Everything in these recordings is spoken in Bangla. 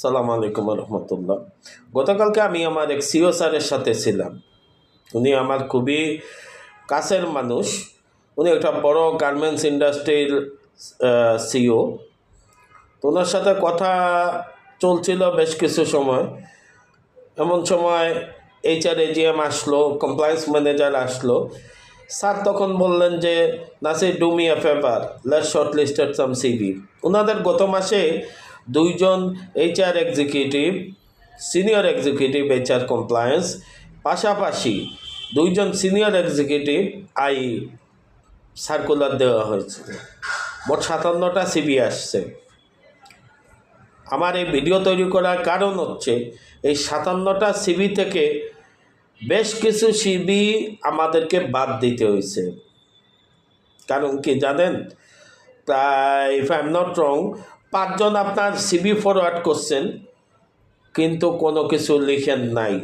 সালাম আলাইকুম রহমতুল্লাহ গতকালকে আমি আমার এক সিও স্যারের সাথে ছিলাম। উনি আমার খুবই কাছের মানুষ। উনি একটা বড় গার্মেন্টস ইন্ডাস্ট্রির সিও। তো ওনার সাথে কথা চলছিল বেশ কিছু সময়। এমন সময় এইচআর এজিএম আসলো কমপ্লায়েন্স ম্যানেজার আসলো। স্যার তখন বললেন যে, Nasir do me a favour let short listed some CV ওনাদের গত মাসে দুইজন HR executive senior executive HR compliance পাশাপাশি দুইজন সিনিয়র এক্সিকিউটিভ আই সার্কুলার দেওয়া হয়েছিল মোট সাতান্নটা সিবি আসছে। আমার এই ভিডিও তৈরি করার কারণ হচ্ছে, এই সাতান্নটা সিবি থেকে বেশ কিছু সিবি আমাদেরকে বাদ দিতে হয়েছে। কারণ কি জানেন? প্রায় if I am not wrong পাঁচজন আপনার সিবি ফরওয়ার্ড করছেন, কিন্তু কোনো কিছু লিখেন নাই।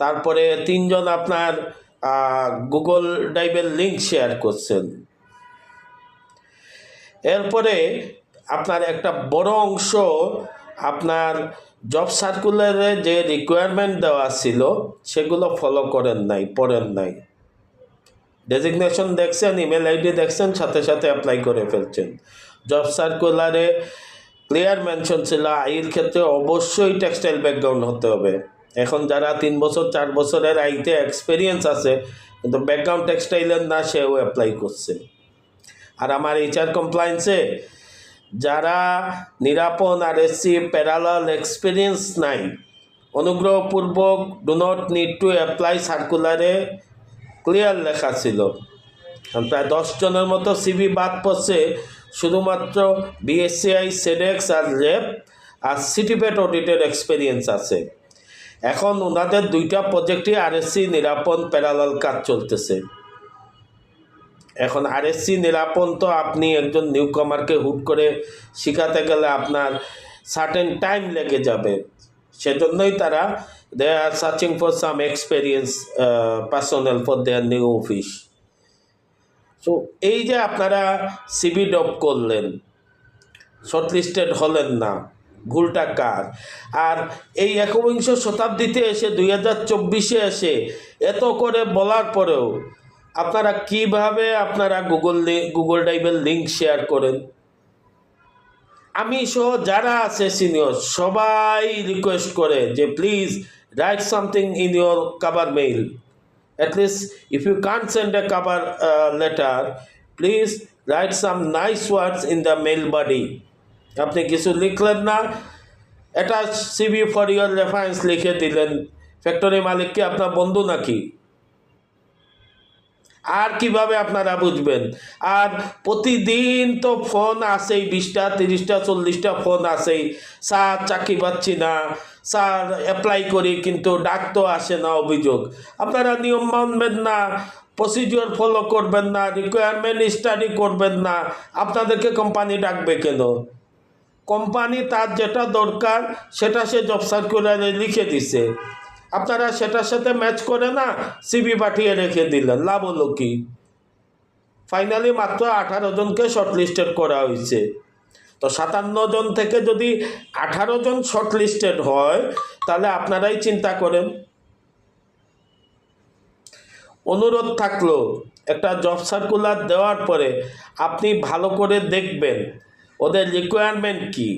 তারপরে তিনজন আপনার গুগল ড্রাইভের লিঙ্ক শেয়ার করছেন। এরপরে আপনার একটা বড় অংশ আপনার জব সার্কুলারে যে রিকোয়ারমেন্ট দেওয়া ছিল, সেগুলো ফলো করেন নাই, পড়েন নাই। ডেজিগনেশন দেখছেন ইমেল আইডি দেখছেন, সাথে সাথে অ্যাপ্লাই করে ফেলছেন। জব সার্কুলারে ক্লিয়ার মেনশন ছিল আইয়ের ক্ষেত্রে অবশ্যই টেক্সটাইল ব্যাকগ্রাউন্ড হতে হবে। এখন যারা তিন বছর, চার বছরের আইতে এক্সপিরিয়েন্স আছে, কিন্তু ব্যাকগ্রাউন্ড টেক্সটাইলের না, সেও অ্যাপ্লাই করছে। আর আমার এইচআর কমপ্লায়েন্সে যারা নিরাপন আর এসসি প্যারালাল এক্সপিরিয়েন্স নাই, অনুগ্রহপূর্বক do not need to apply সার্কুলারে ক্লিয়ার লেখা ছিল। প্রায় দশজনের মতো সিবি বাদ পড়ছে শুধুমাত্র বিএসসিআই সেডেক্স আর রেপ আর সিটিপেট অডিটের এক্সপিরিয়েন্স আছে। এখন ওনাদের দুইটা প্রজেক্টই আরএসসি নিরাপন প্যারালাল কাজ চলতেছে। এখন আরএসসি নিরাপন তো আপনি একজন নিউ কমারকে হুট করে শেখাতে গেলে আপনার সার্টেন টাইম লেগে যাবে। সেজন্যই তারা they are searching for some experience personal for their new office so এই যে আপনারা সিবি ডপ করলেন শর্টলিস্টেড হলেন না, ভুলটা কার? আর এই একবিংশ শতাব্দীতে এসে দুই হাজার চব্বিশে এসে এত করে বলার পরেও আপনারা কীভাবে আপনারা গুগল গুগল ড্রাইভের লিঙ্ক শেয়ার করেন? আমি সহ যারা আছে সিনিয়র সবাই রিকোয়েস্ট করে যে please write something in your cover mail at least if you can't send a cover letter please write some nice words in the mail body আপনি কিছু লিখলেন না। এটা সিবি ফর ইউর রেফারেন্স লিখে দিলেন। ফ্যাক্টরি মালিক কি আপনার বন্ধু নাকি? আর কীভাবে আপনারা বুঝবেন? আর প্রতিদিন তো ফোন আসেই বিশটা, তিরিশটা, চল্লিশটা ফোন আসেই স্যার, চাকরি পাচ্ছি না। স্যার অ্যাপ্লাই করি, কিন্তু ডাক তো আসে না অভিযোগ। আপনারা নিয়ম মানবেন না প্রসিডিওর ফলো করবেন না রিকোয়ারমেন্ট স্টাডি করবেন না। আপনাদেরকে কোম্পানি ডাকবে কেন? কোম্পানি তার যেটা দরকার, সেটা সে জব সার্কুলারে লিখে দিছে। আপনারা সেটার সাথে ম্যাচ করে না সিবি পাঠিয়ে রেখে দিলেন। লাভ হলো কি? ফাইনালি মাত্র আঠারো জনকে শর্টলিস্টেড করা হয়েছে। তো সাতান্ন জন থেকে যদি আঠারো জন শর্টলিস্টেড হয়, তাহলে আপনারাই চিন্তা করেন। অনুরোধ থাকল একটা জব সার্কুলার দেওয়ার পরে আপনি ভালো করে দেখবেন। ওদের রিকোয়ারমেন্ট কী?